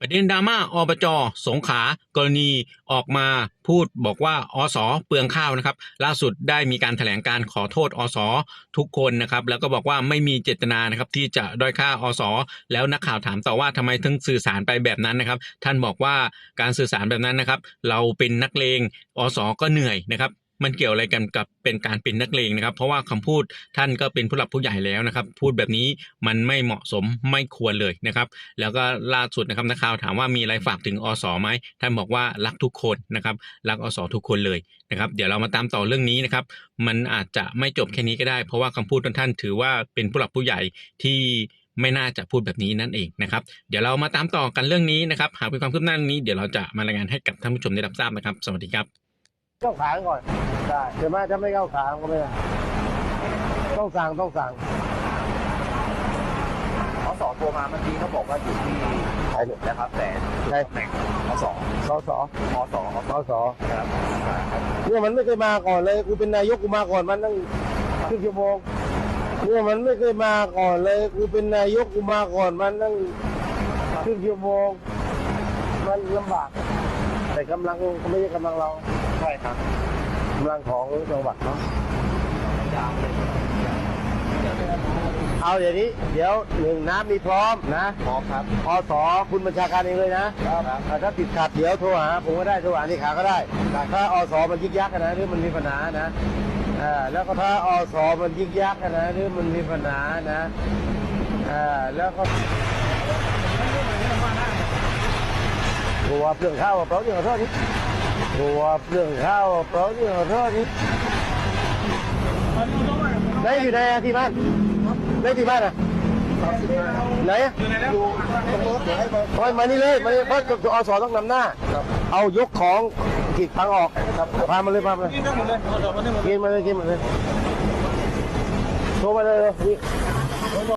ประเด็นดราม่าอบจสงขากรณีออกมาพูดบอกว่าอสเปลืองข้าวนะครับ ล่าสุดได้มีการแถลงการขอโทษอสทุกคนนะครับ แล้วก็บอกว่าไม่มีเจตนานะครับที่จะด้อยค่าอสแล้วนักข่าวถามต่อว่าทำไมถึงสื่อสารไปแบบนั้นนะครับ ท่านบอกว่าการสื่อสารแบบนั้นนะครับ เราเป็นนักเลงอสก็เหนื่อยนะครับ มันเกี่ยวอะไรกันกับเป็นการเป็นนักเลงนะครับ เพราะว่าคำพูดท่านก็เป็นผู้หลักผู้ใหญ่แล้วนะครับ พูดแบบนี้มันไม่เหมาะสมไม่ควรเลยนะครับ แล้วก็ล่าสุดนะครับนักข่าวถามว่ามีอะไรฝากถึงอสไหมท่านบอกว่ารักทุกคนนะครับ รักอสทุกคนเลยนะครับ เดี๋ยวเรามาตามต่อเรื่องนี้นะครับ มันอาจจะไม่จบแค่นี้ก็ได้ เพราะว่าคำพูดของท่านถือว่าเป็นผู้หลักผู้ใหญ่ที่ไม่น่าจะพูดแบบนี้นั่นเองนะครับ เดี๋ยวเรามาตามต่อกันเรื่องนี้นะครับ หากมีความคืบหน้านี้เดี๋ยวเราจะมารายงานให้กับท่านผู้ชมได้รับทราบนะครับ สวัสดีครับ เข้าขางก่อนได้ใช่ไหมถ้าไม่เข้าขางก็ไม่ได้ต้องสั่งต้องสั่งเขาสอโทรมาเมื่อกี้เขาบอกว่าอยู่ที่เขาหมดนะครับ แต่ใช่ตำแหน่งเขาสอสสพอสอเขาสสครับเนี่ยมันไม่เคยมาก่อนเลยกูเป็นนายกกูมาก่อนมันตั้งครึ่งชั่วโมงเนี่ยมันไม่เคยมาก่อนเลยกูเป็นนายกกูมาก่อนมันตั้งครึ่งชั่วโมงมันลำบาก แต่กำลังไม่ใช่กำลังเรา ใช่ครับกำลังของจังหวัดเนาะยาวเลยเอาอย่างนี้ เดี๋ยวหนึ่งน้ำมีพร้อมนะพร้อมครับอสคุณบัญชาการเองเลยนะครับอ่าถ้าติดขัดเดี๋ยวโทรหาผมก็ได้โทรหาที่ขาก็ได้ถ้าอสมันยึกยักษ์นะหรือมันมีปัญหานะอ่าแล้วก็ถ้าอสมันยึกยักษ์นะหรือมันมีปัญหานะอ่าแล้วก็ตัวเปลืองข้าวเปล่าเรื่องขอโทษนี่ ตัวเปลืองข้าวเปล่าเรื่องขอโทษนี่ไหนอยู่ไหนที่บ้านไหนที่บ้านอะไหนอะอยู่ตรงรถเดี๋ยวให้มาโอ้ยมานี่เลยมานี่เพราะอสต้องนำหน้า เอายกของขีดพังออกพามาเลยพามาเลยกินมาเลยกินมาเลยโทรมาเลยเลยนี่